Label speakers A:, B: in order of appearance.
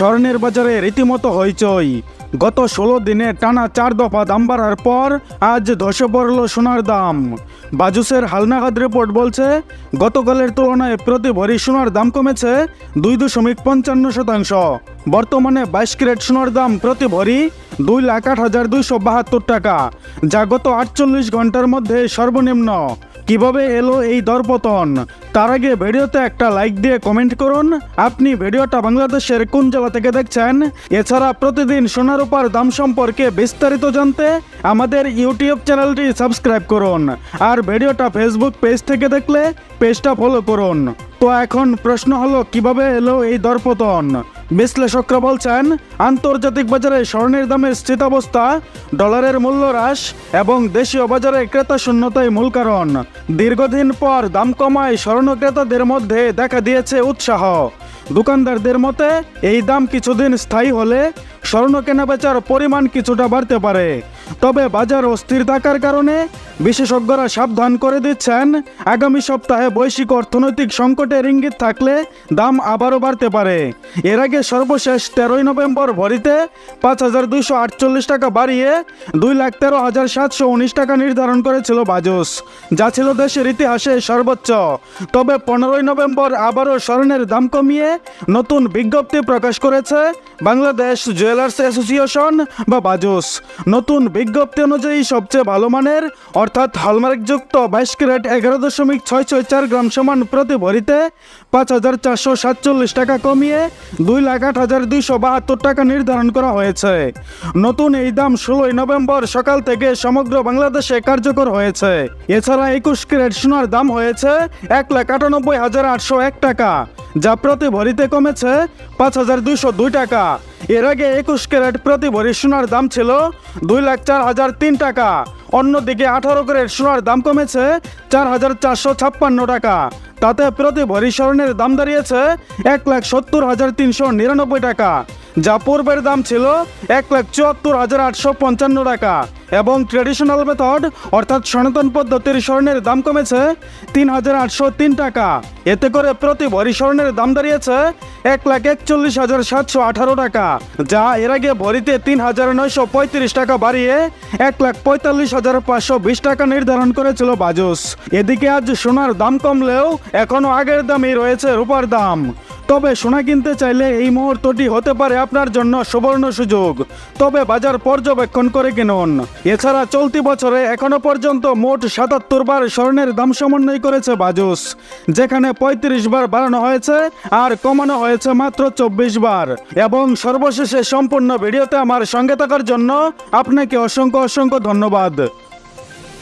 A: স্বর্ণের বাজারে রীতিমতো হইচই। গত ষোলো দিনে টানা চার দফা দাম বাড়ার পর আজ ধসে পড়ল সোনার দাম। বাজুসের হালনাগাদ রিপোর্ট বলছে, গতকালের তুলনায় প্রতি ভরি সোনার দাম কমেছে দুই দশমিক পঞ্চান্ন শতাংশ। বর্তমানে বাইশ ক্যারেট সোনার দাম প্রতি ভরি দুই লাখ আট হাজার দুইশো বাহাত্তর টাকা, যা গত আটচল্লিশ ঘণ্টার মধ্যে সর্বনিম্ন। কীভাবে এলো এই দরপতন? তার আগে ভিডিওতে একটা লাইক দিয়ে কমেন্ট করুন। আপনি ভিডিওটা বাংলাদেশের কোন জেলা থেকে দেখছেন? এছাড়া প্রতিদিন সোনার উপর দাম সম্পর্কে বিস্তারিত জানতে আমাদের ইউটিউব চ্যানেলটি সাবস্ক্রাইব করুন। আর ভিডিওটা ফেসবুক পেজ থেকে দেখলে পেজটা ফলো করুন। তো এখন প্রশ্ন হলো, কীভাবে এলো এই দরপতন? বিশ্লেষকরা বলছেন, আন্তর্জাতিক বাজারে স্বর্ণের দামের স্থিতাবস্থা, ডলারের মূল্য হ্রাস এবং দেশীয় বাজারে ক্রেতা শূন্যতাই মূল কারণ। দীর্ঘদিন পর দাম কমায় স্বর্ণ ক্রেতাদের মধ্যে দেখা দিয়েছে উৎসাহ। দোকানদারদের মতে, এই দাম কিছুদিন স্থায়ী হলে স্বর্ণ কেনাবেচার পরিমাণ কিছুটা বাড়তে পারে। তবে বাজার অস্থির থাকার কারণে বিশেষজ্ঞরা সাবধান করে দিচ্ছেন। আগামী সপ্তাহে বৈশ্বিক অর্থনৈতিক সংকটের ইঙ্গিত থাকলে দাম আবারও বাড়তে পারে। এর আগে সর্বশেষ তেরোই নভেম্বর ভরিতে পাঁচ হাজার দুইশো আটচল্লিশ টাকা বাড়িয়ে দুই লাখ তেরো হাজার সাতশো উনিশ টাকা নির্ধারণ করেছিল বাজুস। যা ছিল দেশের ইতিহাসে সর্বোচ্চ। তবে পনেরোই নভেম্বর আবারও স্বর্ণের দাম কমিয়ে নতুন বিজ্ঞপ্তি প্রকাশ করেছে বাংলাদেশ জুয়েলার্স অ্যাসোসিয়েশন বা বাজুস। নতুন বিজ্ঞপ্তি অনুযায়ী সবচেয়ে ভালো মানের, অর্থাৎ হলমার্কযুক্ত বাইশ ক্যারেট এগারো দশমিক ছয় ছয় চার গ্রাম সমান প্রতি ভরিতে পাঁচ হাজার চারশো সাতচল্লিশ টাকা কমিয়ে দুই লাখ আট হাজার দুইশো বাহাত্তর টাকা নির্ধারণ করা হয়েছে। নতুন এই দাম ষোলোই নভেম্বর সকাল থেকে সমগ্র বাংলাদেশে কার্যকর হয়েছে। এছাড়া একুশ ক্যারেট সোনার দাম হয়েছে এক লাখ আটানব্বই হাজার আটশো এক টাকা, যা প্রতি ভরিতে কমেছে পাঁচ হাজার দুইশো দুই টাকা। এর আগে একুশ ক্যারেট প্রতি ভরি সোনার দাম ছিল দুই লাখ চার হাজার তিন টাকা। অন্যদিকে আঠারো ক্যারেট সোনার দাম কমেছে চার হাজার চারশো ছাপ্পান্ন টাকা। তাতে প্রতি ভরি স্বর্ণের দাম দাঁড়িয়েছে এক লাখ সত্তর হাজার তিনশো নিরানব্বই টাকা, যা পূর্বের দাম ছিল এক লাখ চুয়াত্তর হাজার আটশো পঞ্চান্ন টাকা। এবং ট্রেডিশনাল মেথড অর্থাৎ সনাতন পদ্ধতির স্বর্ণের দাম কমেছে তিন হাজার আটশো তিন টাকা। এতে করে প্রতি ভরি স্বর্ণের দাম দাঁড়িয়েছে এক লাখ একচল্লিশ হাজার সাতশো আঠারো টাকা, যা এর আগে ভরিতে তিন হাজার নয়শো পঁয়ত্রিশ টাকা বাড়িয়ে এক লাখ পঁয়তাল্লিশ হাজার পাঁচশো বিশ টাকা নির্ধারণ করেছিল বাজুস। এদিকে আজ সোনার দাম কমলেও এখনও আগের দামই রয়েছে রূপার দাম। তবে সোনা কিনতে চাইলে এই মুহূর্তটি হতে পারে আপনার জন্য সুবর্ণ সুযোগ। তবে বাজার পর্যবেক্ষণ করে কিনুন। এছাড়া চলতি বছরে এখনও পর্যন্ত মোট সাতাত্তর বার স্বর্ণের দাম সমন্বয় করেছে বাজুস, যেখানে পঁয়ত্রিশ বার বাড়ানো হয়েছে আর কমানো হয়েছে মাত্র চব্বিশ বার। এবং সর্বশেষে সম্পূর্ণ ভিডিওতে আমার সঙ্গে থাকার জন্য আপনাকে অসংখ্য অসংখ্য ধন্যবাদ।